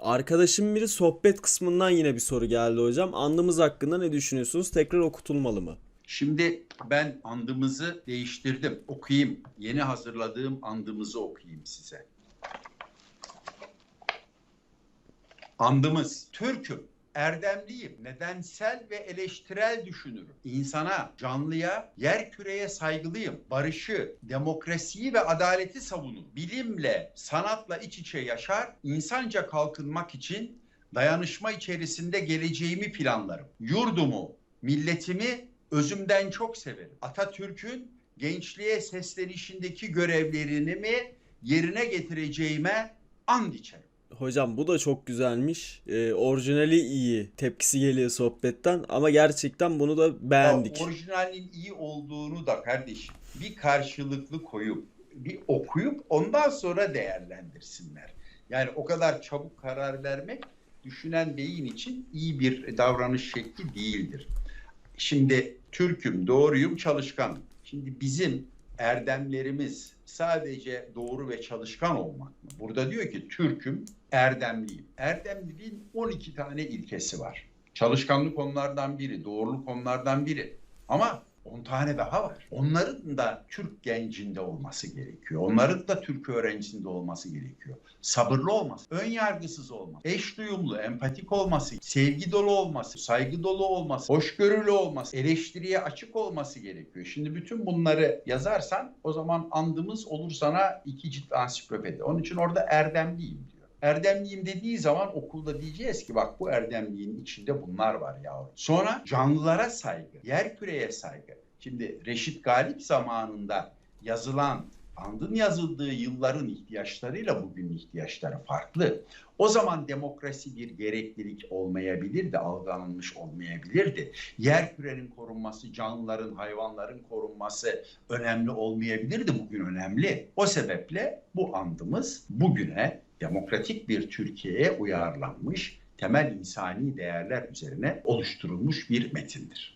Arkadaşım biri sohbet kısmından yine bir soru geldi hocam. Andımız hakkında ne düşünüyorsunuz? Tekrar okutulmalı mı? Şimdi ben andımızı değiştirdim. Okuyayım. Yeni hazırladığım andımızı okuyayım size. Andımız. Türk'üm. Erdemliyim, nedensel ve eleştirel düşünürüm. İnsana, canlıya, yer küreye saygılıyım. Barışı, demokrasiyi ve adaleti savunurum. Bilimle, sanatla iç içe yaşar, insanca kalkınmak için dayanışma içerisinde geleceğimi planlarım. Yurdumu, milletimi özümden çok severim. Atatürk'ün gençliğe seslenişindeki görevlerini mi yerine getireceğime and içerim. Hocam bu da çok güzelmiş. Ee, orijinali iyi. Tepkisi geliyor sohbetten ama gerçekten bunu da beğendik. Ya, orijinalin iyi olduğunu da kardeşim bir karşılıklı koyup bir okuyup ondan sonra değerlendirsinler. Yani o kadar çabuk karar vermek düşünen beyin için iyi bir davranış şekli değildir. Şimdi Türk'üm, doğruyum, çalışkanım. Şimdi bizim erdemlerimiz sadece doğru ve çalışkan olmak mı? Burada diyor ki Türk'üm, erdemliyim. Erdemliliğin 12 tane ilkesi var. Çalışkanlık onlardan biri, doğruluk onlardan biri. Ama 10 tane daha var. Onların da Türk gencinde olması gerekiyor. Onların da Türk öğrencisinde olması gerekiyor. Sabırlı olması, ön yargısız olması, eş duyumlu, empatik olması, sevgi dolu olması, saygı dolu olması, hoşgörülü olması, eleştiriye açık olması gerekiyor. Şimdi bütün bunları yazarsan o zaman andımız olur sana iki cilt ansiklopedi. Onun için orada erdemliyim diyor. Erdemliyim dediği zaman okulda diyeceğiz ki bak bu erdemliğin içinde bunlar var yavrum. Sonra canlılara saygı, yer küreye saygı. Şimdi Reşit Galip zamanında yazılan, andın yazıldığı yılların ihtiyaçlarıyla bugünün ihtiyaçları farklı. O zaman demokrasi bir gereklilik olmayabilirdi, algılanmış olmayabilirdi. Yer kürenin korunması, canlıların, hayvanların korunması önemli olmayabilirdi, bugün önemli. O sebeple bu andımız bugüne demokratik bir Türkiye'ye uyarlanmış, temel insani değerler üzerine oluşturulmuş bir metindir.